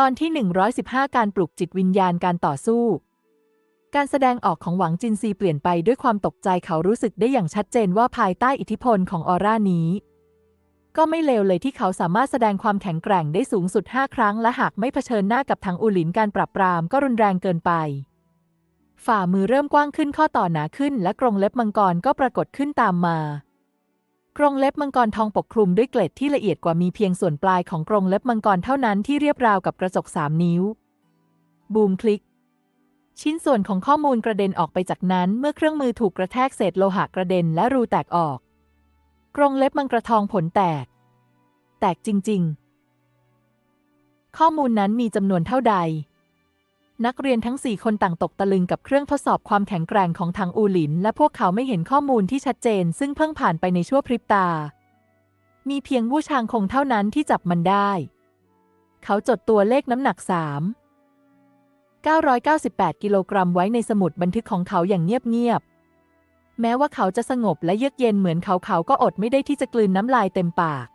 ตอนที่ 115 การปลุกจิตวิญญาณการต่อสู้ การแสดงออกของหวังจินซีเปลี่ยนไปด้วยความตกใจเขารู้สึกได้อย่างชัดเจนว่าภายใต้อิทธิพลของออร่านี้ ก็ไม่เลวเลยที่เขาสามารถแสดงความแข็งแกร่งได้สูงสุด 5 ครั้ง และหากไม่เผชิญหน้ากับทางอูหลินการปรับปรามก็รุนแรงเกินไป ฝ่ามือเริ่มกว้างขึ้นข้อต่อหนาขึ้น และกรงเล็บมังกรก็ปรากฏขึ้นตามมา กรงเล็บมังกรทองปกคลุมด้วยเกล็ดที่ละเอียดกว่ามีเพียงส่วนปลายของกรงเล็บมังกรเท่านั้นที่เรียบราวกับกระจกสามนิ้ว บูมคลิก ชิ้นส่วนของข้อมูลกระเด็นออกไปจากนั้น เมื่อเครื่องมือถูกกระแทกเศษโลหะกระเด็นและรูแตกออก กรงเล็บมังกรทองผลแตก แตกจริง ๆ ข้อมูลนั้นมีจำนวนเท่าใด นักเรียนทั้งสี่คนต่างตกตะลึงกับเครื่องทดสอบความแข็งแกร่งของทางอูหลิน และพวกเขาไม่เห็นข้อมูลที่ชัดเจน ซึ่งเพิ่งผ่านไปในชั่วพริบตา มีเพียงวู่ชางคงเท่านั้นที่จับมันได้ เขาจดตัวเลขน้ำหนัก 3 998 กิโลกรัมไว้ในสมุดบันทึกของเขาอย่างเงียบๆ แม้ว่าเขาจะสงบและเยือกเย็นเหมือนเขาเขาก็อดไม่ได้ที่จะกลืนน้ำลายเต็มปาก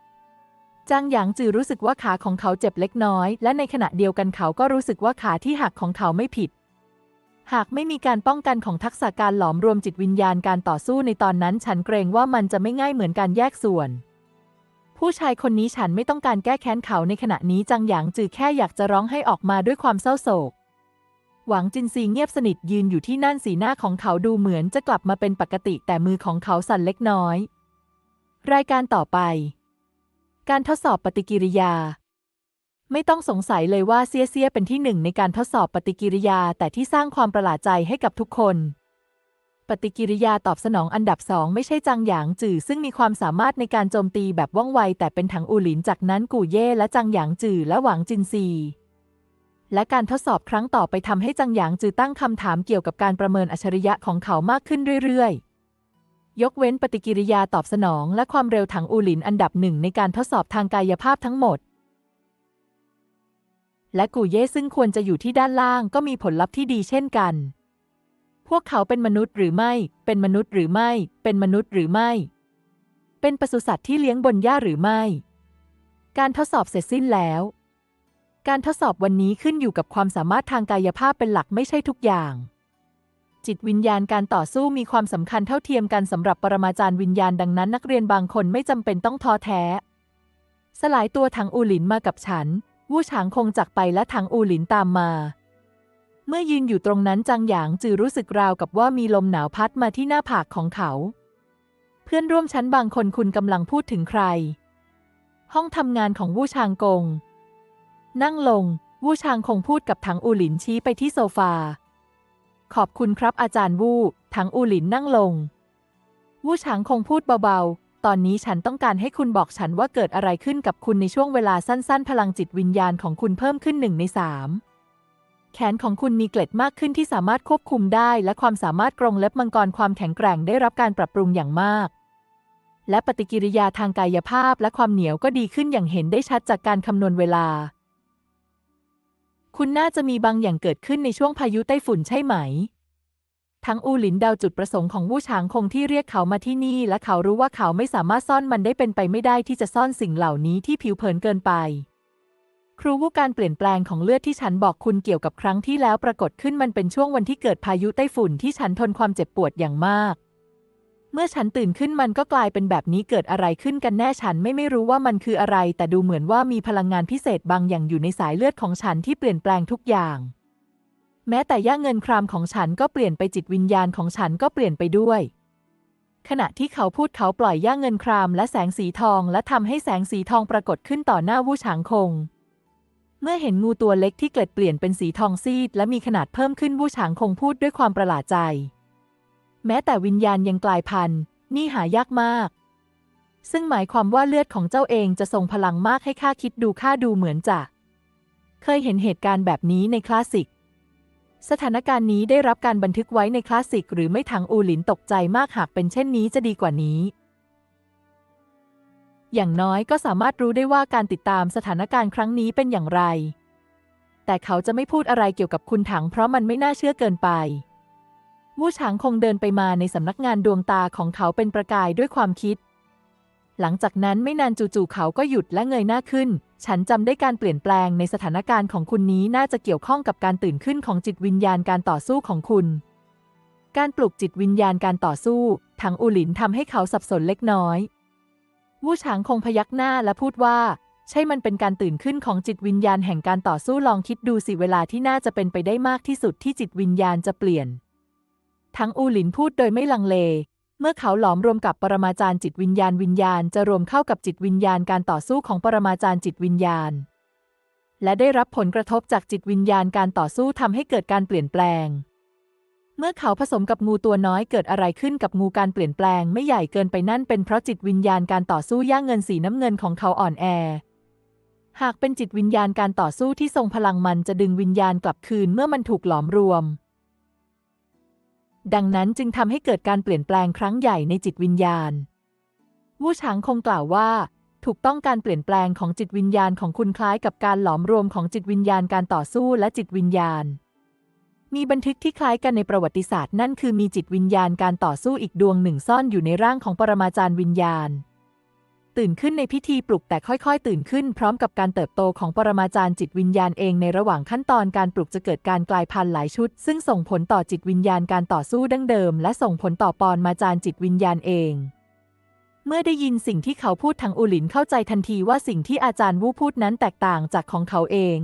จางหยางจือรู้สึกว่าขาของเขาเจ็บเล็กน้อย และในขณะเดียวกันเขาก็รู้สึกว่าขาที่หักของเขาไม่ผิด หากไม่มีการป้องกันของทักษะการหลอมรวมจิตวิญญาณการต่อสู้ในตอนนั้น ฉันเกรงว่ามันจะไม่ง่ายเหมือนการแยกส่วน ผู้ชายคนนี้ฉันไม่ต้องการแก้แค้นเขาในขณะนี้จางหยางจือแค่อยากจะร้องให้ออกมาด้วยความเศร้าโศก หวังจินซีเงียบสนิทยืนอยู่ที่นั่นสีหน้าของเขาดูเหมือนจะกลับมาเป็นปกติแต่มือของเขาสั่นเล็กน้อย รายการต่อไป การทดสอบปฏิกิริยา ไม่ต้องสงสัยเลยว่าเซียเซียเป็นที่หนึ่งในการทดสอบปฏิกิริยาแต่ที่สร้างความประหลาดใจให้กับทุกคน ปฏิกิริยาตอบสนองอันดับสองไม่ใช่จางหยางจือซึ่งมีความสามารถในการโจมตีแบบว่องไว แต่เป็นถังอูหลินจากนั้นกู่เย่และจางหยางจือและหวังจินซีและการทดสอบครั้งต่อไปทำให้จางหยางจือตั้งคำถามเกี่ยวกับการประเมินอัจฉริยะของเขามากขึ้นเรื่อยๆ ยกเว้นปฏิกิริยาตอบสนอง และความเร็วถังอูหลินอันดับหนึ่งในการทดสอบทางกายภาพทั้งหมด และกูเย่ซึ่งควรจะอยู่ที่ด้านล่างก็มีผลลัพธ์ที่ดีเช่นกัน พวกเขาเป็นมนุษย์หรือไม่ เป็นมนุษย์หรือไม่ เป็นมนุษย์หรือไม่ เป็นปศุสัตว์ที่เลี้ยงบนหญ้าหรือไม่ การทดสอบเสร็จสิ้นแล้ว การทดสอบวันนี้ขึ้นอยู่กับความสามารถทางกายภาพเป็นหลักไม่ใช่ทุกอย่าง จิตวิญญาณการต่อสู้มีความสำคัญเท่าเทียมกันสำหรับปรมาจารย์วิญญาณดังนั้น นักเรียนบางคนไม่จำเป็นต้องท้อแท้ สลายตัวถังอูหลินมากับฉัน วู่ฉางคงจากไปและถังอูหลินตามมา เมื่อยืนอยู่ตรงนั้นจางหยางจือรู้สึกราวกับว่ามีลมหนาวพัดมาที่หน้าผากของเขา เพื่อนร่วมชั้นบางคนคุณกำลังพูดถึงใคร ห้องทำงานของวู่ชางกง นั่งลง วู่ชางคงพูดกับถังอูหลินชี้ไปที่โซฟา ขอบคุณครับอาจารย์วู่ถังอูหลินนั่งลง วู่ฉางคงพูดเบาๆ ตอนนี้ฉันต้องการให้คุณบอกฉันว่าเกิดอะไรขึ้นกับคุณในช่วงเวลาสั้นๆ พลังจิตวิญญาณของคุณเพิ่มขึ้นหนึ่งในสามแขนของคุณมีเกล็ดมากขึ้นที่สามารถควบคุมได้ และความสามารถกรงเล็บมังกรความแข็งแกร่งได้รับการปรับปรุงอย่างมาก และปฏิกิริยาทางกายภาพและความเหนียวก็ดีขึ้นอย่างเห็นได้ชัดจากการคำนวณเวลา คุณน่าจะมีบางอย่างเกิดขึ้นในช่วงพายุไต้ฝุ่นใช่ไหม ทั้งอูหลินเดาจุดประสงค์ของวู่ฉางคงที่เรียกเขามาที่นี่ และเขารู้ว่าเขาไม่สามารถซ่อนมันได้เป็นไปไม่ได้ที่จะซ่อนสิ่งเหล่านี้ที่ผิวเผินเกินไป ครูวู่การเปลี่ยนแปลงของเลือดที่ฉันบอกคุณเกี่ยวกับครั้งที่แล้วปรากฏขึ้นมันเป็นช่วงวันที่เกิดพายุไต้ฝุ่นที่ฉันทนความเจ็บปวดอย่างมาก เมื่อฉันตื่นขึ้นมันก็กลายเป็นแบบนี้เกิดอะไรขึ้นกันแน่ฉันไม่ไม่รู้ว่ามันคืออะไร แต่ดูเหมือนว่ามีพลังงานพิเศษบางอย่างอยู่ในสายเลือดของฉันที่เปลี่ยนแปลงทุกอย่าง แม้แต่ย่าเงินครามของฉันก็เปลี่ยนไปจิตวิญญาณของฉันก็เปลี่ยนไปด้วย ขณะที่เขาพูดเขาปล่อยย่าเงินครามและแสงสีทองและทำให้แสงสีทองปรากฏขึ้นต่อหน้าวู่ฉางคง เมื่อเห็นงูตัวเล็กที่เกล็ดเปลี่ยนเป็นสีทองซีด และมีขนาดเพิ่มขึ้นวู่ฉางคงพูดด้วยความประหลาดใจ แม้แต่วิญญาณยังกลายพันธุ์นี่หายากมาก ซึ่งหมายความว่าเลือดของเจ้าเองจะทรงพลังมากให้ข้าคิดดูข้าดูเหมือนจะ เคยเห็นเหตุการณ์แบบนี้ในคลาสสิก สถานการณ์นี้ได้รับการบันทึกไว้ในคลาสสิก หรือไม่ทางอูหลินตกใจมากหากเป็นเช่นนี้จะดีกว่านี้อย่างน้อยก็สามารถรู้ได้ว่าการติดตามสถานการณ์ครั้งนี้เป็นอย่างไร แต่เขาจะไม่พูดอะไรเกี่ยวกับคุณถังเพราะมันไม่น่าเชื่อเกินไป วู่ฉางคงเดินไปมาในสำนักงานดวงตาของเขาเป็นประกายด้วยความคิด หลังจากนั้นไม่นานจู่ๆเขาก็หยุดและเงยหน้าขึ้น ฉันจำได้การเปลี่ยนแปลงในสถานการณ์ของคุณนี้น่าจะเกี่ยวข้องกับการตื่นขึ้นของจิตวิญญาณการต่อสู้ของคุณ การปลุกจิตวิญญาณการต่อสู้ถังอูหลินทำให้เขาสับสนเล็กน้อยวู่ฉางคงพยักหน้าและพูดว่า ใช่มันเป็นการตื่นขึ้นของจิตวิญญาณแห่งการต่อสู้ลองคิดดูสิเวลาที่น่าจะเป็นไปได้มากที่สุดที่จิตวิญญาณจะเปลี่ยน ทั้งอูหลินพูดโดยไม่ลังเล เมื่อเขาหลอมรวมกับปรมาจารย์จิตวิญญาณวิญญาณจะรวมเข้ากับจิตวิญญาณการต่อสู้ของปรมาจารย์จิตวิญญาณ และได้รับผลกระทบจากจิตวิญญาณการต่อสู้ทำให้เกิดการเปลี่ยนแปลง เมื่อเขาผสมกับงูตัวน้อยเกิดอะไรขึ้นกับงูการเปลี่ยนแปลงไม่ใหญ่เกินไปนั่นเป็นเพราะจิตวิญญาณการต่อสู้ย่างเงินสีน้ำเงินของเขาอ่อนแอหากเป็นจิตวิญญาณการต่อสู้ที่ทรงพลังมันจะดึงวิญญาณกลับคืนเมื่อมันถูกหลอมรวม ดังนั้นจึงทำให้เกิดการเปลี่ยนแปลงครั้งใหญ่ในจิตวิญญาณ วู่ฉางคงกล่าวว่า ถูกต้องการเปลี่ยนแปลงของจิตวิญญาณของคุณคล้ายกับการหลอมรวมของจิตวิญญาณการต่อสู้และจิตวิญญาณ มีบันทึกที่คล้ายกันในประวัติศาสตร์นั่นคือมีจิตวิญญาณการต่อสู้อีกดวงหนึ่งซ่อนอยู่ในร่างของปรมาจารย์วิญญาณ ตื่นขึ้นในพิธีปลุกแต่ค่อยๆ ตื่นขึ้นพร้อมกับการเติบโตของปรมาจารย์จิตวิญญาณเองในระหว่างขั้นตอนการปลุกจะเกิดการกลายพันธุ์หลายชุด ซึ่งส่งผลต่อจิตวิญญาณการต่อสู้ดั้งเดิม และส่งผลต่อปรมาจารย์จิตวิญญาณเอง เมื่อได้ยินสิ่งที่เขาพูดทางอูหลินเข้าใจทันทีว่าสิ่งที่อาจารย์วู้พูดนั้นแตกต่างจากของเขาเอง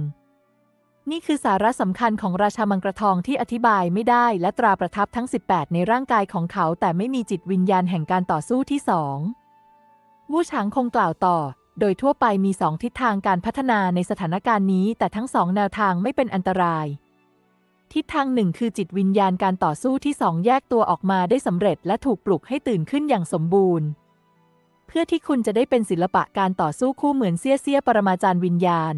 นี่คือสาระสำคัญของราชามังกรทองที่อธิบายไม่ได้และตราประทับทั้ง 18 ในร่างกายของเขา แต่ไม่มีจิตวิญญาณแห่งการต่อสู้ที่สอง วู่ฉางคงกล่าวต่อ โดยทั่วไปมีสองทิศทางการพัฒนาในสถานการณ์นี้แต่ทั้งสองแนวทางไม่เป็นอันตราย ทิศทางหนึ่งคือจิตวิญญาณการต่อสู้ที่สองแยกตัวออกมาได้สำเร็จและถูกปลุกให้ตื่นขึ้นอย่างสมบูรณ์ เพื่อที่คุณจะได้เป็นศิลปะการต่อสู้คู่เหมือนเสี้ยเสี้ยปรมาจารย์วิญญาณ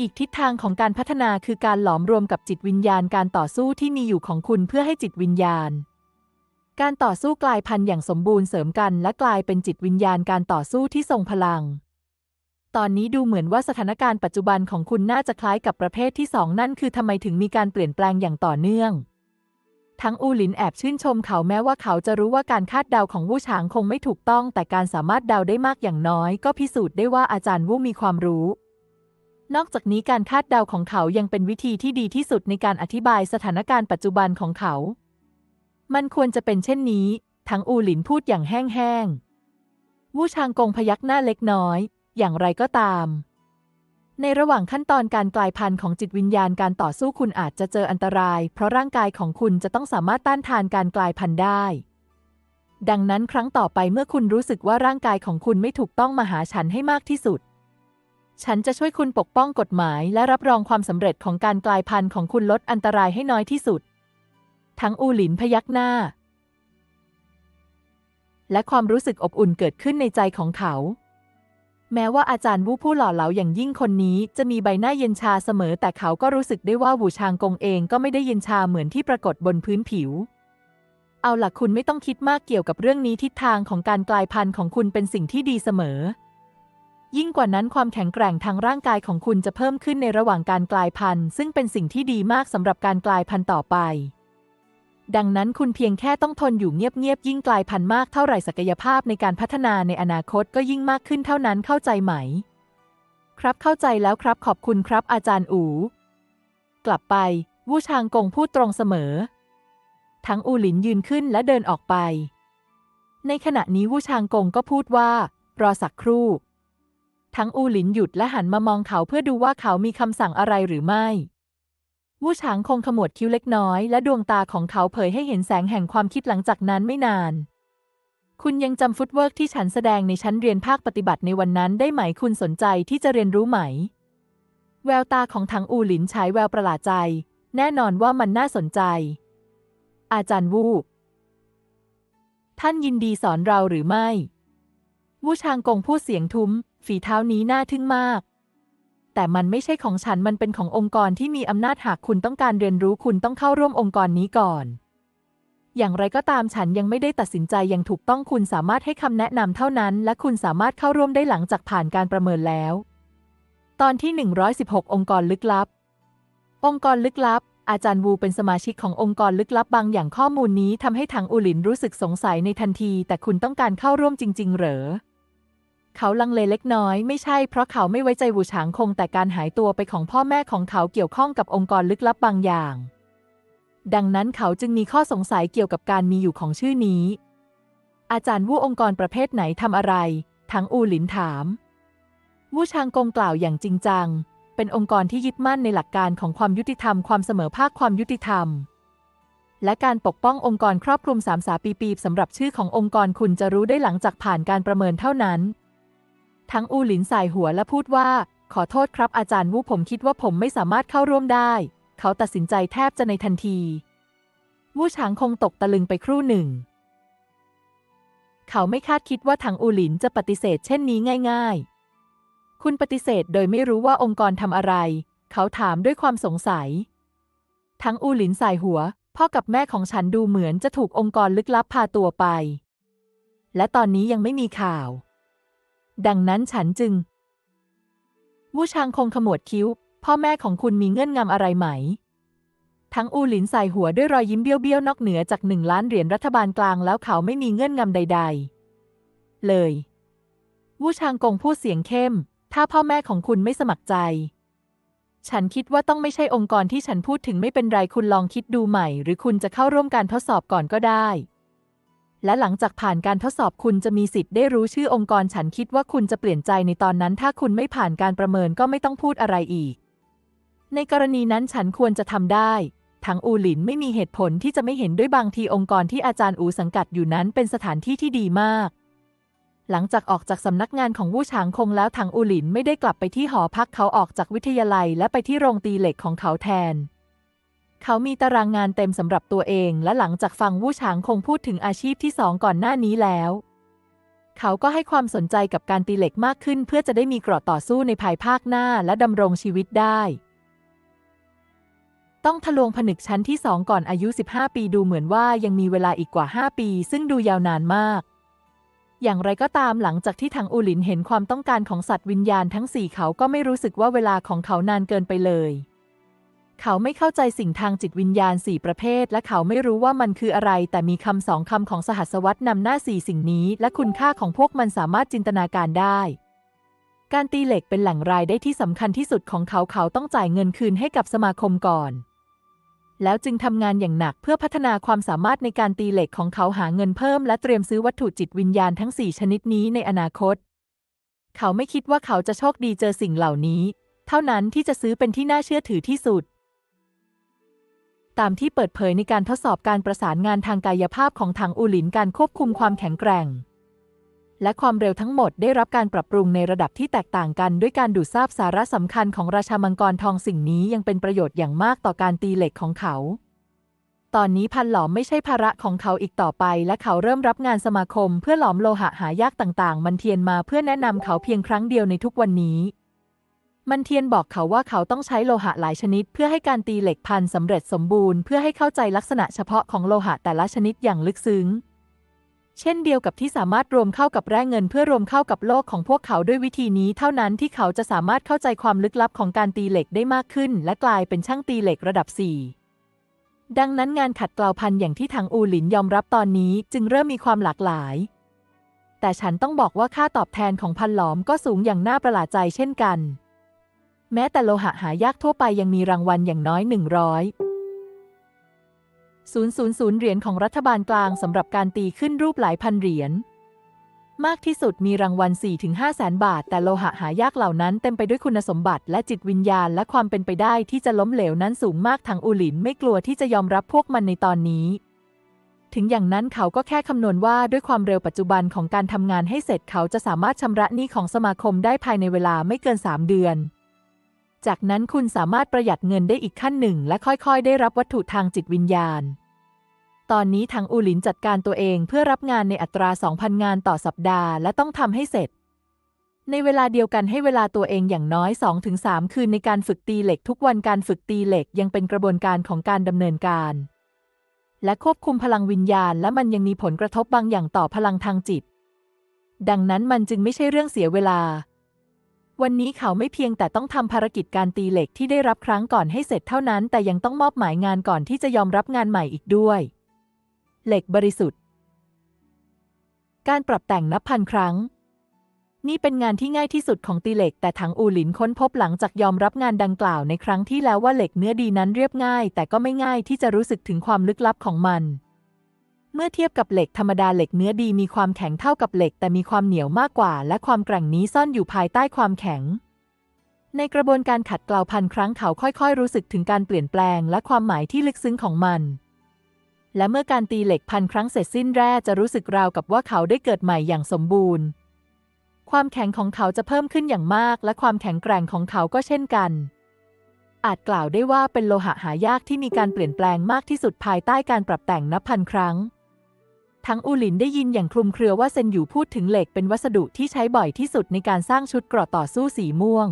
อีกทิศทางของการพัฒนาคือการหลอมรวมกับจิตวิญญาณการต่อสู้ที่มีอยู่ของคุณเพื่อให้จิตวิญญาณ การต่อสู้กลายพันธุ์อย่างสมบูรณ์เสริมกัน และกลายเป็นจิตวิญญาณการต่อสู้ที่ทรงพลัง ตอนนี้ดูเหมือนว่าสถานการณ์ปัจจุบันของคุณน่าจะคล้ายกับประเภทที่สองนั่นคือทำไมถึงมีการเปลี่ยนแปลงอย่างต่อเนื่อง ทั้งอูหลินแอบชื่นชมเขาแม้ว่าเขาจะรู้ว่าการคาดเดาของวู่ฉางคงไม่ถูกต้อง แต่การสามารถเดาได้มากอย่างน้อย ก็พิสูจน์ได้ว่าอาจารย์วู่มีความรู้นอกจากนี้การคาดเดาของเขายังเป็นวิธีที่ดีที่สุดในการอธิบายสถานการณ์ปัจจุบันของเขา มันควรจะเป็นเช่นนี้ ทั้งอูหลินพูดอย่างแห้งๆวูชางกงพยักหน้าเล็กน้อย อย่างไรก็ตาม ในระหว่างขั้นตอนการกลายพันธุ์ของจิตวิญญาณการต่อสู้คุณอาจจะเจออันตราย เพราะร่างกายของคุณจะต้องสามารถต้านทานการกลายพันธุ์ได้ ดังนั้นครั้งต่อไปเมื่อคุณรู้สึกว่าร่างกายของคุณไม่ถูกต้องมาหาฉันให้มากที่สุดฉันจะช่วยคุณปกป้องกฎหมายและรับรองความสำเร็จของการกลายพันธุ์ของคุณลดอันตรายให้น้อยที่สุด ทั้งอูหลินพยักหน้า และความรู้สึกอบอุ่นเกิดขึ้นในใจของเขา แม้ว่าอาจารย์วู้ผู้หล่อเหลาอย่างยิ่งคนนี้จะมีใบหน้าเย็นชาเสมอ แต่เขาก็รู้สึกได้ว่าวูชางกงเองก็ไม่ได้เย็นชาเหมือนที่ปรากฏบนพื้นผิวเอาล่ะคุณไม่ต้องคิดมากเกี่ยวกับเรื่องนี้ทิศทางของการกลายพันธุ์ของคุณเป็นสิ่งที่ดีเสมอ ยิ่งกว่านั้นความแข็งแกร่งทางร่างกายของคุณจะเพิ่มขึ้นในระหว่างการกลายพันธุ์ ซึ่งเป็นสิ่งที่ดีมากสำหรับการกลายพันธุ์ต่อไป ดังนั้นคุณเพียงแค่ต้องทนอยู่เงียบๆยิ่งกลายพันธุ์มากเท่าไหร่ศักยภาพในการพัฒนาในอนาคตก็ยิ่งมากขึ้นเท่านั้นเข้าใจไหม ครับเข้าใจแล้วครับขอบคุณครับอาจารย์อู กลับไปวูชางกงพูดตรงเสมอ ทั้งอูหลินยืนขึ้นและเดินออกไป ในขณะนี้วูชางกงก็พูดว่า รอสักครู่ ทั้งอูหลินหยุดและหันมามองเขาเพื่อดูว่าเขามีคำสั่งอะไรหรือไม่ วู่ฉางคงขมวดคิ้วเล็กน้อย และดวงตาของเขาเผยให้เห็นแสงแห่งความคิดหลังจากนั้นไม่นาน คุณยังจำฟุตเวิร์กที่ฉันแสดงในชั้นเรียนภาคปฏิบัติในวันนั้นได้ไหมคุณสนใจที่จะเรียนรู้ไหม แววตาของถังอูหลินฉายแววประหลาดใจ แน่นอนว่ามันน่าสนใจ อาจารย์วู่ท่านยินดีสอนเราหรือไม่ วู่ชางกงพูดเสียงทุ้ม ฝีเท้านี้น่าทึ่งมาก แต่มันไม่ใช่ของฉันมันเป็นขององค์กรที่มีอำนาจหากคุณต้องการเรียนรู้คุณต้องเข้าร่วมองค์กรนี้ก่อน อย่างไรก็ตามฉันยังไม่ได้ตัดสินใจอย่างถูกต้องคุณสามารถให้คำแนะนำเท่านั้น และคุณสามารถเข้าร่วมได้หลังจากผ่านการประเมินแล้ว ตอนที่ 116 องค์กรลึกลับ องค์กรลึกลับ อาจารย์วูเป็นสมาชิกขององค์กรลึกลับบางอย่างข้อมูลนี้ทำให้ทางอูหลินรู้สึกสงสัยในทันที แต่คุณต้องการเข้าร่วมจริง ๆ เหรอ เขาลังเลเล็กน้อย ไม่ใช่เพราะเขาไม่ไว้ใจวูฉางคง แต่การหายตัวไปของพ่อแม่ของเขาเกี่ยวข้องกับองค์กรลึกลับบางอย่าง ดังนั้นเขาจึงมีข้อสงสัยเกี่ยวกับการมีอยู่ของชื่อนี้ อาจารย์วู้องค์กรประเภทไหนทำอะไร ทั้งอูหลินถามวูชางกงกล่าวอย่างจริงจัง เป็นองค์กรที่ยึดมั่นในหลักการของความยุติธรรมความเสมอภาคความยุติธรรม และการปกป้ององค์กรครอบคลุมสามสาปีปีสำหรับชื่อขององค์กรคุณจะรู้ได้หลังจากผ่านการประเมินเท่านั้น ทั้งอูหลินสายหัวและพูดว่า ขอโทษครับอาจารย์วูผมคิดว่าผมไม่สามารถเข้าร่วมได้ เขาตัดสินใจแทบจะในทันทีวูฉางคงตกตะลึงไปครู่หนึ่ง เขาไม่คาดคิดว่าทางอูหลินจะปฏิเสธเช่นนี้ง่าย ๆ คุณปฏิเสธโดยไม่รู้ว่าองค์กรทำอะไร เขาถามด้วยความสงสัย ทั้งอูหลินสายหัว พ่อกับแม่ของฉันดูเหมือนจะถูกองค์กรลึกลับพาตัวไป และตอนนี้ยังไม่มีข่าว ดังนั้นฉันจึง วูชางคงขมวดคิ้ว พ่อแม่ของคุณมีเงื่อนงำอะไรไหม ทั้งอูหลินใส่หัวด้วยรอยยิ้มเบี้ยวๆนอกเหนือจากหนึ่งล้านเหรียญรัฐบาลกลางแล้วเขาไม่มีเงื่อนงำใด ๆ เลย วูชางกงพูดเสียงเข้ม ถ้าพ่อแม่ของคุณไม่สมัครใจ ฉันคิดว่าต้องไม่ใช่องค์กรที่ฉันพูดถึงไม่เป็นไรคุณลองคิดดูใหม่ หรือคุณจะเข้าร่วมการทดสอบก่อนก็ได้ และหลังจากผ่านการทดสอบคุณจะมีสิทธิ์ได้รู้ชื่อองค์กรฉันคิดว่าคุณจะเปลี่ยนใจในตอนนั้น ถ้าคุณไม่ผ่านการประเมินก็ไม่ต้องพูดอะไรอีก ในกรณีนั้นฉันควรจะทำได้ทั้งอูหลินไม่มีเหตุผลที่จะไม่เห็นด้วยบางทีองค์กรที่อาจารย์อูสังกัดอยู่นั้นเป็นสถานที่ที่ดีมาก หลังจากออกจากสำนักงานของวู่ฉางคงแล้วทางอูหลินไม่ได้กลับไปที่หอพักเขาออกจากวิทยาลัย และไปที่โรงตีเหล็กของเขาแทน เขามีตารางงานเต็มสำหรับตัวเอง และหลังจากฟังวู่ฉางคงพูดถึงอาชีพที่สองก่อนหน้านี้แล้ว เขาก็ให้ความสนใจกับการตีเหล็กมากขึ้น เพื่อจะได้มีเกราะต่อสู้ในภายภาคหน้าและดำรงชีวิตได้ ต้องทะลวงผนึกชั้นที่สองก่อนอายุ 15 ปีดูเหมือนว่ายังมีเวลาอีกกว่า 5 ปี ซึ่งดูยาวนานมากอย่างไรก็ตามหลังจากที่ทางอูหลินเห็นความต้องการของสัตว์วิญญาณทั้งสี่เขาก็ไม่รู้สึกว่าเวลาของเขานานเกินไปเลย เขาไม่เข้าใจสิ่งทางจิตวิญญาณสี่ประเภท และเขาไม่รู้ว่ามันคืออะไร แต่มีคำสองคำของสหัสวรรษนำหน้าสี่สิ่งนี้ และคุณค่าของพวกมันสามารถจินตนาการได้ การตีเหล็กเป็นแหล่งรายได้ที่สำคัญที่สุดของเขาเขาต้องจ่ายเงินคืนให้กับสมาคมก่อน แล้วจึงทำงานอย่างหนักเพื่อพัฒนาความสามารถในการตีเหล็กของเขาหาเงินเพิ่ม และเตรียมซื้อวัตถุจิตวิญญาณทั้งสี่ชนิดนี้ในอนาคต เขาไม่คิดว่าเขาจะโชคดีเจอสิ่งเหล่านี้ เท่านั้นที่จะซื้อเป็นที่น่าเชื่อถือที่สุด ตามที่เปิดเผยในการทดสอบการประสานงานทางกายภาพของทางอูหลินการควบคุมความแข็งแกร่ง และความเร็วทั้งหมดได้รับการปรับปรุงในระดับที่แตกต่างกัน ด้วยการดูดซาบสาระสำคัญของราชามังกรทองสิ่งนี้ยังเป็นประโยชน์อย่างมากต่อการตีเหล็กของเขา ตอนนี้พันหลอมไม่ใช่ภาระของเขาอีกต่อไป และเขาเริ่มรับงานสมาคม เพื่อหลอมโลหะหายากต่างๆ มันเทียนมาเพื่อแนะนำเขาเพียงครั้งเดียวในทุกวันนี้ มันเทียนบอกเขาว่าเขาต้องใช้โลหะหลายชนิด เพื่อให้การตีเหล็กพันสำเร็จสมบูรณ์เพื่อให้เข้าใจลักษณะเฉพาะของโลหะแต่ละชนิดอย่างลึกซึ้ง เช่นเดียวกับที่สามารถรวมเข้ากับแร่เงิน เพื่อรวมเข้ากับโลกของพวกเขาด้วยวิธีนี้ เท่านั้นที่เขาจะสามารถเข้าใจความลึกลับของการตีเหล็กได้มากขึ้น และกลายเป็นช่างตีเหล็กระดับ 4ดังนั้นงานขัดเกลาพันอย่างที่ทางอูหลินยอมรับตอนนี้จึงเริ่มมีความหลากหลาย แต่ฉันต้องบอกว่าค่าตอบแทนของพันหลอมก็สูงอย่างน่าประหลาดใจเช่นกัน แม้แต่โลหะหายากทั่วไปยังมีรางวัลอย่างน้อย 100 000 เหรียญของรัฐบาลกลางสำหรับการตีขึ้นรูปหลายพันเหรียญ มากที่สุดมีรางวัล 4-5 แสนบาท แต่โลหะหายากเหล่านั้นเต็มไปด้วยคุณสมบัติและจิตวิญญาณและความเป็นไปได้ที่จะล้มเหลวนั้นสูงมากทางอูหลินไม่กลัวที่จะยอมรับพวกมันในตอนนี้ ถึงอย่างนั้นเขาก็แค่คำนวณว่าด้วยความเร็วปัจจุบันของการทำงานให้เสร็จเขาจะสามารถชำระหนี้ของสมาคมได้ภายในเวลาไม่เกิน 3 เดือน จากนั้นคุณสามารถประหยัดเงินได้อีกขั้นหนึ่ง และค่อยๆ ได้รับวัตถุทางจิตวิญญาณ ตอนนี้ทางอูหลินจัดการตัวเองเพื่อรับงานในอัตรา 2,000 งานต่อสัปดาห์ และต้องทำให้เสร็จ ในเวลาเดียวกันให้เวลาตัวเองอย่างน้อย 2-3 คืนในการฝึกตีเหล็ก ทุกวันการฝึกตีเหล็กยังเป็นกระบวนการของการดำเนินการ และควบคุมพลังวิญญาณ และมันยังมีผลกระทบ บางอย่างต่อพลังทางจิต ดังนั้นมันจึงไม่ใช่เรื่องเสียเวลา วันนี้เขาไม่เพียงแต่ต้องทำภารกิจการตีเหล็กที่ได้รับครั้งก่อนให้เสร็จเท่านั้น แต่ยังต้องมอบหมายงานก่อนที่จะยอมรับงานใหม่อีกด้วย เหล็กบริสุทธิ์ การปรับแต่งนับพันครั้ง นี่เป็นงานที่ง่ายที่สุดของตีเหล็ก แต่ถังอูหลินค้นพบหลังจากยอมรับงานดังกล่าวในครั้งที่แล้วว่าเหล็กเนื้อดีนั้นเรียบง่าย แต่ก็ไม่ง่ายที่จะรู้สึกถึงความลึกลับของมัน เมื่อเทียบกับเหล็กธรรมดาเหล็กเนื้อดีมีความแข็งเท่ากับเหล็ก แต่มีความเหนียวมากกว่า และความแกร่งนี้ซ่อนอยู่ภายใต้ความแข็ง ในกระบวนการขัดเกลาพันครั้งเขาค่อยๆ รู้สึกถึงการเปลี่ยนแปลงและความหมายที่ลึกซึ้งของมัน และเมื่อการตีเหล็กพันครั้งเสร็จสิ้นแร่จะรู้สึกราวกับว่าเขาได้เกิดใหม่อย่างสมบูรณ์ ความแข็งของเขาจะเพิ่มขึ้นอย่างมาก และความแข็งแกร่งของเขาก็เช่นกัน อาจกล่าวได้ว่าเป็นโลหะหายากที่มีการเปลี่ยนแปลงมากที่สุดภายใต้การปรับแต่งนับพันครั้ง ทั้งอูหลินได้ยินอย่างคลุมเครือว่าเซนอยู่พูดถึงเหล็กเป็นวัสดุที่ใช้บ่อยที่สุดในการสร้างชุดเกราะต่อสู้สีม่วง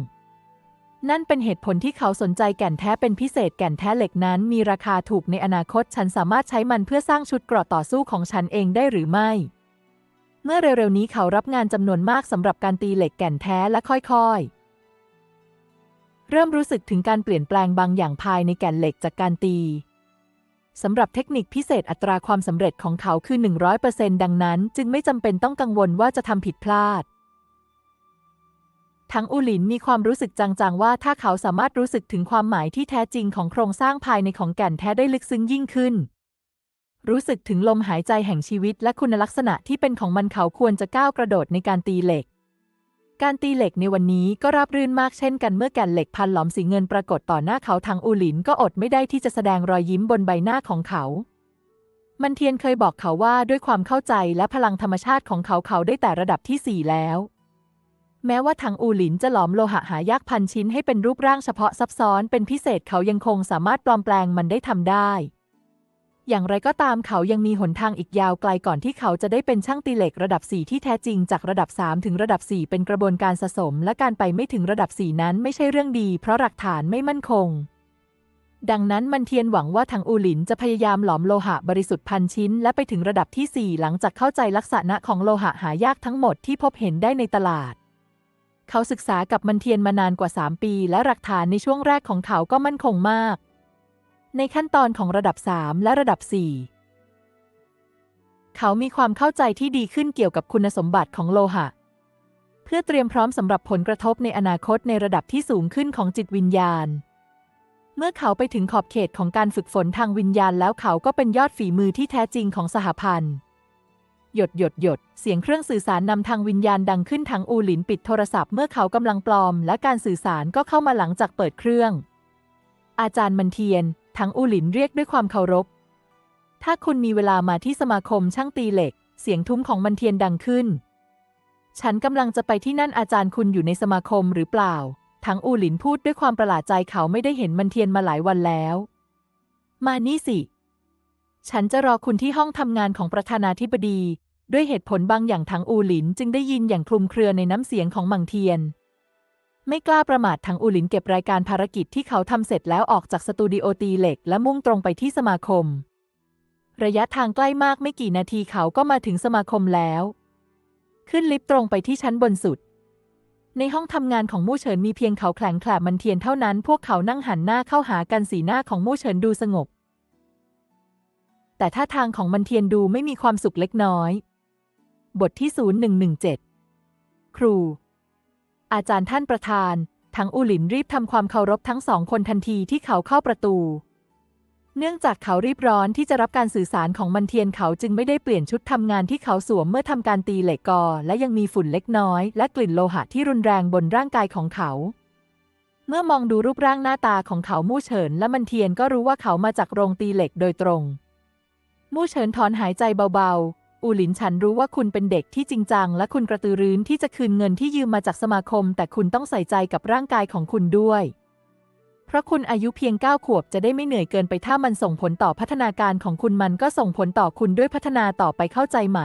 นั่นเป็นเหตุผลที่เขาสนใจแก่นแท้เป็นพิเศษแก่นแท้เหล็กนั้น มีราคาถูกในอนาคตฉันสามารถใช้มันเพื่อสร้างชุดเกราะต่อสู้ของฉันเองได้หรือไม่ เมื่อเร็วๆนี้เขารับงานจำนวนมากสำหรับการตีเหล็กแก่นแท้และค่อยๆ เริ่มรู้สึกถึงการเปลี่ยนแปลงบางอย่างภายในแก่นเหล็กจากการตี สำหรับเทคนิคพิเศษอัตราความสำเร็จของเขาคือ 100%ดังนั้น จึงไม่จำเป็นต้องกังวลว่าจะทำผิดพลาด ทั้งอูหลินมีความรู้สึกจางๆว่าถ้าเขาสามารถรู้สึกถึงความหมายที่แท้จริงของโครงสร้างภายในของแก่นแท้ได้ลึกซึ้งยิ่งขึ้น รู้สึกถึงลมหายใจแห่งชีวิตและคุณลักษณะที่เป็นของมันเขาควรจะก้าวกระโดดในการตีเหล็ก การตีเหล็กในวันนี้ก็ราบรื่นมากเช่นกันเมื่อแก่นเหล็กพันหลอมสีเงินปรากฏต่อหน้าเขาทางอูหลินก็อดไม่ได้ที่จะแสดงรอยยิ้มบนใบหน้าของเขา มันเทียนเคยบอกเขาว่าด้วยความเข้าใจและพลังธรรมชาติของเขาเขาได้แต่ระดับที่สี่แล้ว แม้ว่าทางอูหลินจะหลอมโลหะหายากพันชิ้นให้เป็นรูปร่างเฉพาะซับซ้อนเป็นพิเศษเขายังคงสามารถปลอมแปลงมันได้ทำได้ อย่างไรก็ตามเขายังมีหนทางอีกยาวไกลก่อนที่เขาจะได้เป็นช่างตีเหล็กระดับ 4 ที่แท้จริงจากระดับ 3 ถึงระดับ 4 เป็นกระบวนการสะสม และการไปไม่ถึงระดับ 4 นั้นไม่ใช่เรื่องดี เพราะหลักฐานไม่มั่นคง ดังนั้นมันเทียนหวังว่าทางอูหลินจะพยายามหลอมโลหะบริสุทธิ์พันชิ้น และไปถึงระดับที่ 4 หลังจากเข้าใจลักษณะของโลหะหายากทั้งหมดที่พบเห็นได้ในตลาดเขาศึกษากับมันเทียนมานานกว่า 3 ปี และหลักฐานในช่วงแรกของเขาก็มั่นคงมาก ในขั้นตอนของระดับ 3 และระดับ 4 เขามีความเข้าใจที่ดีขึ้นเกี่ยวกับคุณสมบัติของโลหะ เพื่อเตรียมพร้อมสำหรับผลกระทบในอนาคตในระดับที่สูงขึ้นของจิตวิญญาณ เมื่อเขาไปถึงขอบเขตของการฝึกฝนทางวิญญาณแล้วเขาก็เป็นยอดฝีมือที่แท้จริงของสหพันธ์หยดหยดหยด เสียงเครื่องสื่อสารนำทางวิญญาณดังขึ้นทางอูหลินปิดโทรศัพท์เมื่อเขากำลังปลอม และการสื่อสารก็เข้ามาหลังจากเปิดเครื่อง อาจารย์มันเทียน ทางอูหลินเรียกด้วยความเคารพ ถ้าคุณมีเวลามาที่สมาคมช่างตีเหล็ก เสียงทุ้มของมันเทียนดังขึ้น ฉันกำลังจะไปที่นั่นอาจารย์คุณอยู่ในสมาคมหรือเปล่า ทั้งอูหลินพูดด้วยความประหลาดใจเขาไม่ได้เห็นมันเทียนมาหลายวันแล้ว มานี่สิ ฉันจะรอคุณที่ห้องทำงานของประธานาธิบดี ด้วยเหตุผลบางอย่างทั้งอูหลินจึงได้ยินอย่างคลุมเครือในน้ำเสียงของมังเทียน ไม่กล้าประมาททั้งอูหลินเก็บรายการภารกิจที่เขาทำเสร็จแล้วออกจากสตูดิโอตีเหล็ก และมุ่งตรงไปที่สมาคม ระยะทางใกล้มากไม่กี่นาทีเขาก็มาถึงสมาคมแล้ว ขึ้นลิฟต์ตรงไปที่ชั้นบนสุด ในห้องทำงานของมู่เฉินมีเพียงเขาแขลงแคลบมันเทียนเท่านั้น พวกเขานั่งหันหน้าเข้าหากันสีหน้าของมู่เฉินดูสงบ แต่ท่าทางของมันเทียนดูไม่มีความสุขเล็กน้อย บทที่ 0117 ครู อาจารย์ท่านประธาน ทั้งอูหลินรีบทำความเคารพทั้งสองคนทันทีที่เขาเข้าประตู เนื่องจากเขารีบร้อนที่จะรับการสื่อสารของมันเทียนเขาจึงไม่ได้เปลี่ยนชุดทำงานที่เขาสวมเมื่อทำการตีเหล็กกอ และยังมีฝุ่นเล็กน้อย และกลิ่นโลหะที่รุนแรงบนร่างกายของเขาเมื่อมองดูรูปร่างหน้าตาของเขามู่เฉินและมันเทียนก็รู้ว่าเขามาจากโรงตีเหล็กโดยตรง มู่เฉินถอนหายใจเบาๆ อูหลินฉันรู้ว่าคุณเป็นเด็กที่จริงจัง และคุณกระตือรือร้นที่จะคืนเงินที่ยืมมาจากสมาคม แต่คุณต้องใส่ใจกับร่างกายของคุณด้วย เพราะคุณอายุเพียง 9 ขวบจะได้ไม่เหนื่อยเกินไปถ้ามันส่งผลต่อพัฒนาการของคุณมันก็ส่งผลต่อคุณด้วยพัฒนาต่อไปเข้าใจไหม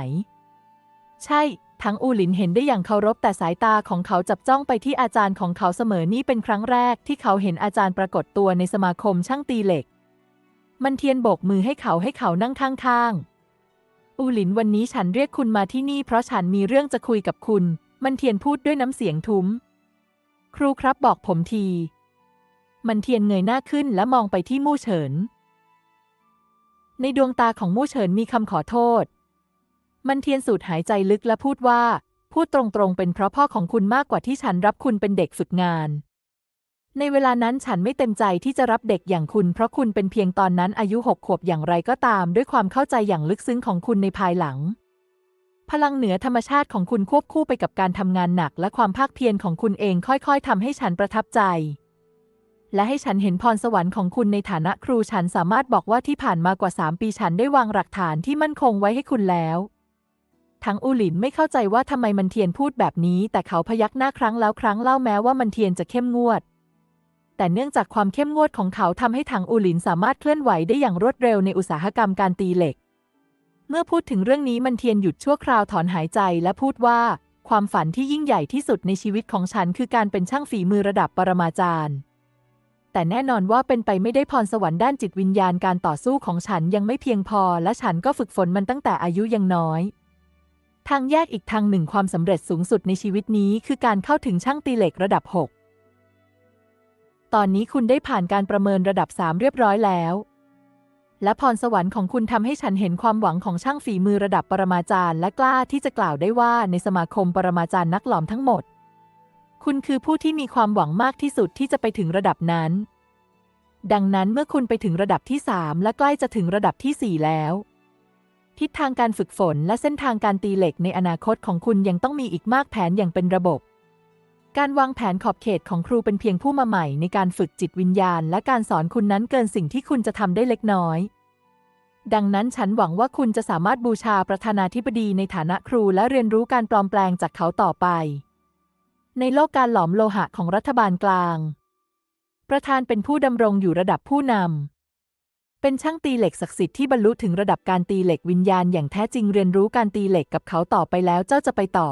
ใช่ทั้งอูหลินเห็นได้อย่างเคารพแต่สายตาของเขาจับจ้องไปที่อาจารย์ของเขาเสมอนี่เป็นครั้งแรกที่เขาเห็นอาจารย์ปรากฏตัวในสมาคมช่างตีเหล็ก มันเทียนโบกมือให้เขาให้เขานั่งข้างๆ อูหลินวันนี้ฉันเรียกคุณมาที่นี่เพราะฉันมีเรื่องจะคุยกับคุณ มันเทียนพูดด้วยน้ำเสียงทุ้ม ครูครับบอกผมที มันเทียนเงยหน้าขึ้นและมองไปที่มู่เฉิน ในดวงตาของมู่เฉินมีคำขอโทษ มันเทียนสูดหายใจลึกและพูดว่า พูดตรงๆเป็นเพราะพ่อของคุณมากกว่าที่ฉันรับคุณเป็นเด็กฝึกงาน ในเวลานั้นฉันไม่เต็มใจที่จะรับเด็กอย่างคุณ เพราะคุณเป็นเพียงตอนนั้นอายุหกขวบอย่างไรก็ตาม ด้วยความเข้าใจอย่างลึกซึ้งของคุณในภายหลัง พลังเหนือธรรมชาติของคุณควบคู่ไปกับการทำงานหนัก และความภาคเพียรของคุณเองค่อยๆทำให้ฉันประทับใจ และให้ฉันเห็นพรสวรรค์ของคุณในฐานะครูฉันสามารถบอกว่าที่ผ่านมากว่า 3 ปีฉันได้วางหลักฐานที่มั่นคงไว้ให้คุณแล้วทั้งอูหลินไม่เข้าใจว่าทำไมมันเทียนพูดแบบนี้ แต่เขาพยักหน้าครั้งแล้วครั้งเล่าแม้ว่ามันเทียนจะเข้มงวด แต่เนื่องจากความเข้มงวดของเขาทำให้ทางอูหลินสามารถเคลื่อนไหวได้อย่างรวดเร็วในอุตสาหกรรมการตีเหล็ก เมื่อพูดถึงเรื่องนี้มันเทียนหยุดชั่วคราวถอนหายใจและพูดว่า ความฝันที่ยิ่งใหญ่ที่สุดในชีวิตของฉันคือการเป็นช่างฝีมือระดับปรมาจารย์ แต่แน่นอนว่าเป็นไปไม่ได้พรสวรรค์ด้านจิตวิญญาณการต่อสู้ของฉันยังไม่เพียงพอ และฉันก็ฝึกฝนมันตั้งแต่อายุยังน้อยทางแยกอีกทางหนึ่งความสำเร็จสูงสุดในชีวิตนี้คือการเข้าถึงช่างตีเหล็กระดับ 6 ตอนนี้คุณได้ผ่านการประเมินระดับ 3 เรียบร้อยแล้ว และพรสวรรค์ของคุณทำให้ฉันเห็นความหวังของช่างฝีมือระดับปรมาจารย์ และกล้าที่จะกล่าวได้ว่าในสมาคมปรมาจารย์นักหลอมทั้งหมด คุณคือผู้ที่มีความหวังมากที่สุดที่จะไปถึงระดับนั้น ดังนั้นเมื่อคุณไปถึงระดับที่ 3 และใกล้จะถึงระดับที่ 4 แล้ว ทิศทางการฝึกฝนและเส้นทางการตีเหล็กในอนาคตของคุณยังต้องมีอีกมากแผนอย่างเป็นระบบ การวางแผนขอบเขตของครูเป็นเพียงผู้มาใหม่ในการฝึกจิตวิญญาณ และการสอนคุณนั้นเกินสิ่งที่คุณจะทำได้เล็กน้อย ดังนั้นฉันหวังว่าคุณจะสามารถบูชาประธานาธิบดีในฐานะครูและเรียนรู้การปลอมแปลงจากเขาต่อไป ในโลกการหลอมโลหะของรัฐบาลกลาง ประธานเป็นผู้ดำรงอยู่ระดับผู้นำ เป็นช่างตีเหล็กศักดิ์สิทธิ์ที่บรรลุถึงระดับการตีเหล็กวิญญาณอย่างแท้จริงเรียนรู้การตีเหล็กกับเขาต่อไปแล้วเจ้าจะไปต่อ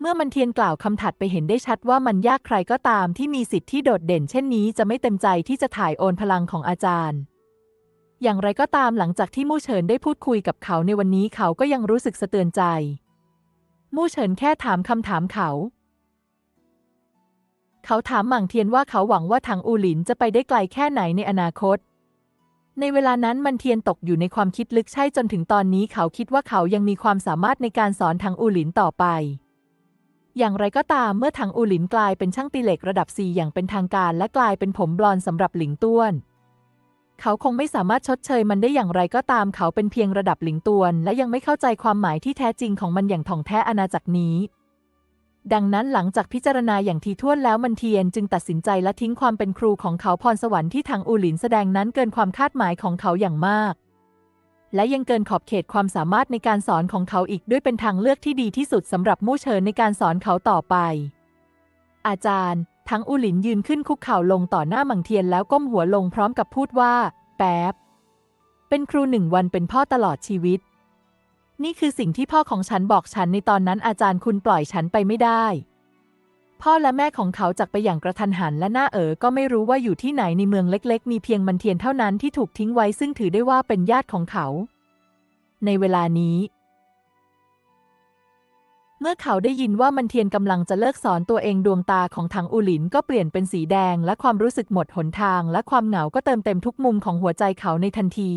เมื่อมันเทียนกล่าวคำถัดไปเห็นได้ชัดว่ามันยากใครก็ตามที่มีสิทธิ์ที่โดดเด่นเช่นนี้จะไม่เต็มใจที่จะถ่ายโอนพลังของอาจารย์ อย่างไรก็ตามหลังจากที่มู่เฉินได้พูดคุยกับเขาในวันนี้เขาก็ยังรู้สึกสะเตือนใจ มู่เฉินแค่ถามคำถามเขา เขาถามหมั่งเทียนว่าเขาหวังว่าทางอูหลินจะไปได้ไกลแค่ไหนในอนาคต ในเวลานั้นมันเทียนตกอยู่ในความคิดลึกใช่จนถึงตอนนี้เขาคิดว่าเขายังมีความสามารถในการสอนทางอูหลินต่อไป อย่างไรก็ตามเมื่อทางอูหลินกลายเป็นช่างตีเหล็กระดับ4อย่างเป็นทางการ และกลายเป็นผมบลอนสำหรับหลิงต้วน เขาคงไม่สามารถชดเชยมันได้อย่างไรก็ตามเขาเป็นเพียงระดับหลิงตวน และยังไม่เข้าใจความหมายที่แท้จริงของมันอย่างถ่องแท้อาณาจักรนี้ ดังนั้นหลังจากพิจารณาอย่างทีท่วนแล้วมันเทียนจึงตัดสินใจและทิ้งความเป็นครูของเขาพรสวรรค์ที่ทางอูหลินแสดงนั้นเกินความคาดหมายของเขาอย่างมาก และยังเกินขอบเขตความสามารถในการสอนของเขาอีกด้วยเป็นทางเลือกที่ดีที่สุดสำหรับมู่เฉินในการสอนเขาต่อไป อาจารย์ ทั้งอูหลินยืนขึ้นคุกเข่าลงต่อหน้าหมังเทียนแล้วก้มหัวลงพร้อมกับพูดว่า แป๊บ เป็นครูหนึ่งวันเป็นพ่อตลอดชีวิต นี่คือสิ่งที่พ่อของฉันบอกฉันในตอนนั้นอาจารย์คุณปล่อยฉันไปไม่ได้ พ่อและแม่ของเขาจากไปอย่างกระทันหันและหน้าเอ๋อก็ไม่รู้ว่าอยู่ที่ไหนในเมืองเล็กๆ มีเพียงมันเทียนเท่านั้นที่ถูกทิ้งไว้ซึ่งถือได้ว่าเป็นญาติของเขา ในเวลานี้ เมื่อเขาได้ยินว่ามันเทียนกำลังจะเลิกสอนตัวเองดวงตาของทางอูหลินก็เปลี่ยนเป็นสีแดง และความรู้สึกหมดหนทาง และความเหงาก็เติมเต็มทุกมุมของหัวใจเขาในทันที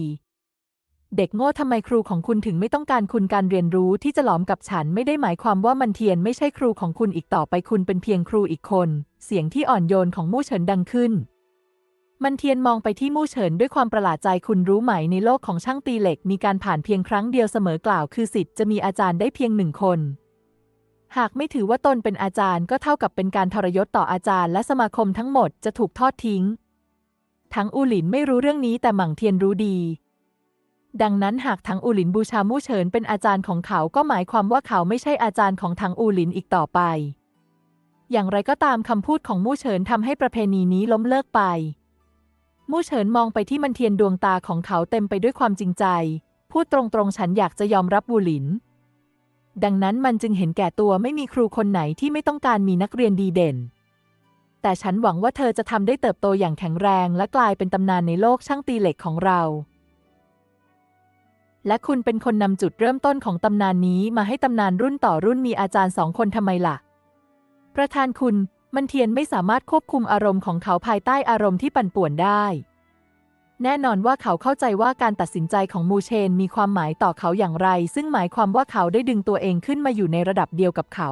เด็กโง่ทำไมครูของคุณถึงไม่ต้องการคุณการเรียนรู้ที่จะหลอมกับฉันไม่ได้หมายความว่ามันเทียนไม่ใช่ครูของคุณอีกต่อไปคุณเป็นเพียงครูอีกคน เสียงที่อ่อนโยนของมู่เฉินดังขึ้น มันเทียนมองไปที่มู่เฉินด้วยความประหลาดใจคุณรู้ไหมในโลกของช่างตีเหล็กมีการผ่านเพียงครั้งเดียวเสมอกล่าวคือสิทธิ์จะมีอาจารย์ได้เพียงหนึ่งคน หากไม่ถือว่าตนเป็นอาจารย์ก็เท่ากับเป็นการทรยศต่ออาจารย์และสมาคมทั้งหมดจะถูกทอดทิ้งทั้งอูหลินไม่รู้เรื่องนี้แต่หมั่งเทียนรู้ดี ดังนั้นหากทั้งอูหลินบูชามู่เฉินเป็นอาจารย์ของเขาก็หมายความว่าเขาไม่ใช่อาจารย์ของทั้งอูหลินอีกต่อไป อย่างไรก็ตามคำพูดของมู่เฉินทำให้ประเพณีนี้ล้มเลิกไป มู่เฉินมองไปที่มันเทียนดวงตาของเขาเต็มไปด้วยความจริงใจ พูดตรงๆฉันอยากจะยอมรับบูหลิน ดังนั้นมันจึงเห็นแก่ตัวไม่มีครูคนไหนที่ไม่ต้องการมีนักเรียนดีเด่น แต่ฉันหวังว่าเธอจะทำได้เติบโตอย่างแข็งแรงและกลายเป็นตำนานในโลกช่างตีเหล็กของเรา และคุณเป็นคนนำจุดเริ่มต้นของตำนานนี้มาให้ตำนานรุ่นต่อรุ่นมีอาจารย์สองคนทำไมล่ะ ประธานคุณ มันเทียนไม่สามารถควบคุมอารมณ์ของเขาภายใต้อารมณ์ที่ปั่นป่วนได้ แน่นอนว่าเขาเข้าใจว่าการตัดสินใจของมูเชนมีความหมายต่อเขาอย่างไร ซึ่งหมายความว่าเขาได้ดึงตัวเองขึ้นมาอยู่ในระดับเดียวกับเขา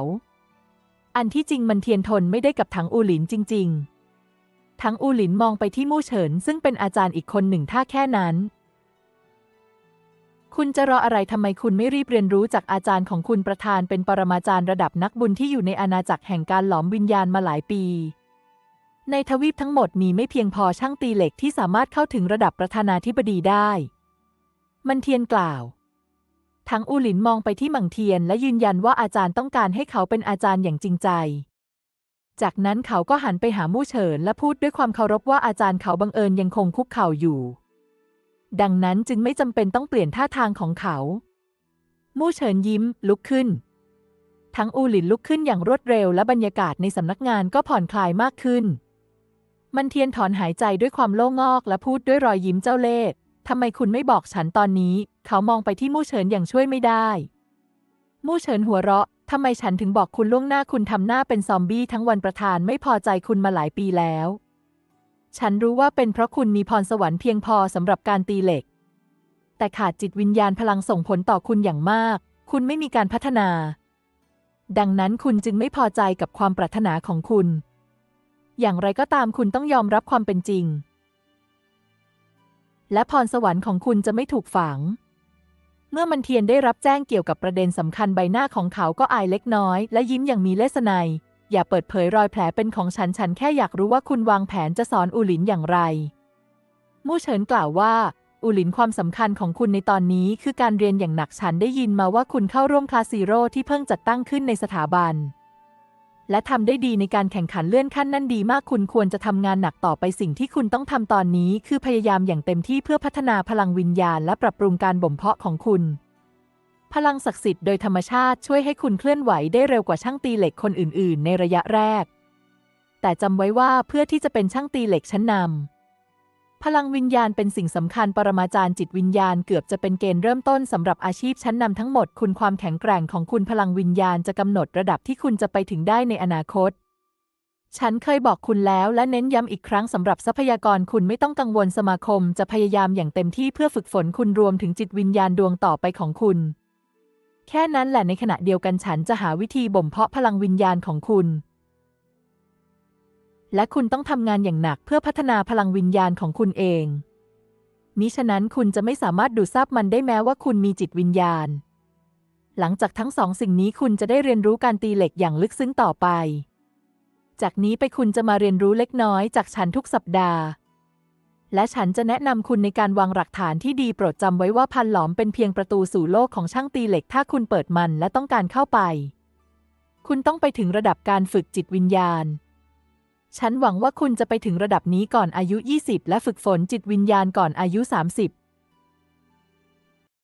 อันที่จริงมันเทียนทนไม่ได้กับถังอูหลินจริงๆถังอูหลินมองไปที่มู่เฉินซึ่งเป็นอาจารย์อีกคนหนึ่งถ้าแค่นั้น คุณจะรออะไรทำไมคุณไม่รีบเรียนรู้จากอาจารย์ของคุณประธานเป็นปรมาจารย์ระดับนักบุญที่อยู่ในอาณาจักรแห่งการหลอมวิญญาณมาหลายปี ในทวีปทั้งหมดมีไม่เพียงพอช่างตีเหล็กที่สามารถเข้าถึงระดับประธานาธิบดีได้ มันเทียนกล่าว ทั้งอูหลินมองไปที่มังเทียนและยืนยันว่าอาจารย์ต้องการให้เขาเป็นอาจารย์อย่างจริงใจ จากนั้นเขาก็หันไปหามู่เฉินและพูดด้วยความเคารพว่าอาจารย์เขาบังเอิญยังคงคุกเข่าอยู่ ดังนั้นจึงไม่จำเป็นต้องเปลี่ยนท่าทางของเขา มู่เฉินยิ้ม ลุกขึ้น ทั้งอูหลินลุกขึ้นอย่างรวดเร็วและบรรยากาศในสำนักงานก็ผ่อนคลายมากขึ้น มันเทียนถอนหายใจด้วยความโล่งอกและพูดด้วยรอยยิ้มเจ้าเล่ห์ทำไมคุณไม่บอกฉันตอนนี้ เขามองไปที่มู่เฉินอย่างช่วยไม่ได้ มู่เฉินหัวเราะทำไมฉันถึงบอกคุณล่วงหน้าคุณทำหน้าเป็นซอมบี้ทั้งวันประธานไม่พอใจคุณมาหลายปีแล้ว ฉันรู้ว่าเป็นเพราะคุณมีพรสวรรค์เพียงพอสำหรับการตีเหล็ก แต่ขาดจิตวิญญาณพลังส่งผลต่อคุณอย่างมาก คุณไม่มีการพัฒนา ดังนั้นคุณจึงไม่พอใจกับความปรารถนาของคุณ อย่างไรก็ตามคุณต้องยอมรับความเป็นจริง และพรสวรรค์ของคุณจะไม่ถูกฝัง เมื่อมันเทียนได้รับแจ้งเกี่ยวกับประเด็นสำคัญใบหน้าของเขาก็อายเล็กน้อย และยิ้มอย่างมีเลสไนย อย่าเปิดเผยรอยแผลเป็นของฉัน ฉันแค่อยากรู้ว่าคุณวางแผนจะสอนอูหลินอย่างไร มู่เฉินกล่าวว่า อูหลินความสำคัญของคุณในตอนนี้คือการเรียนอย่างหนักฉันได้ยินมาว่าคุณเข้าร่วมคลาสซีโร่ที่เพิ่งจัดตั้งขึ้นในสถาบัน และทำได้ดีในการแข่งขันเลื่อนขั้นนั่นดีมากคุณควรจะทำงานหนักต่อไปสิ่งที่คุณต้องทำตอนนี้ คือพยายามอย่างเต็มที่เพื่อพัฒนาพลังวิญญาณ และปรับปรุงการบ่มเพาะของคุณ พลังศักดิ์สิทธิ์โดยธรรมชาติช่วยให้คุณเคลื่อนไหวได้เร็วกว่าช่างตีเหล็กคนอื่น ๆ ในระยะแรก แต่จำไว้ว่าเพื่อที่จะเป็นช่างตีเหล็กชั้นนำพลังวิญญาณเป็นสิ่งสำคัญปรมาจารย์จิตวิญญาณเกือบจะเป็นเกณฑ์เริ่มต้นสำหรับอาชีพชั้นนำทั้งหมดคุณความแข็งแกร่งของคุณพลังวิญญาณจะกำหนดระดับที่คุณจะไปถึงได้ในอนาคตฉันเคยบอกคุณแล้วและเน้นย้ำอีกครั้งสำหรับทรัพยากรคุณไม่ต้องกังวลสมาคมจะพยายามอย่างเต็มที่เพื่อฝึกฝนคุณรวมถึงจิตวิญญาณดวงต่อไปของคุณ แค่นั้นแหละในขณะเดียวกันฉันจะหาวิธีบ่มเพาะพลังวิญญาณของคุณ และคุณต้องทำงานอย่างหนักเพื่อพัฒนาพลังวิญญาณของคุณเองมิฉะนั้นคุณจะไม่สามารถดูดซับมันได้แม้ว่าคุณมีจิตวิญญาณ หลังจากทั้งสองสิ่งนี้คุณจะได้เรียนรู้การตีเหล็กอย่างลึกซึ้งต่อไป จากนี้ไปคุณจะมาเรียนรู้เล็กน้อยจากฉันทุกสัปดาห์ และฉันจะแนะนำคุณในการวางหลักฐานที่ดีโปรดจำไว้ว่าพันหลอมเป็นเพียงประตูสู่โลกของช่างตีเหล็กถ้าคุณเปิดมันและต้องการเข้าไป คุณต้องไปถึงระดับการฝึกจิตวิญญาณ ฉันหวังว่าคุณจะไปถึงระดับนี้ก่อนอายุ 20 และฝึกฝนจิตวิญญาณก่อนอายุ 30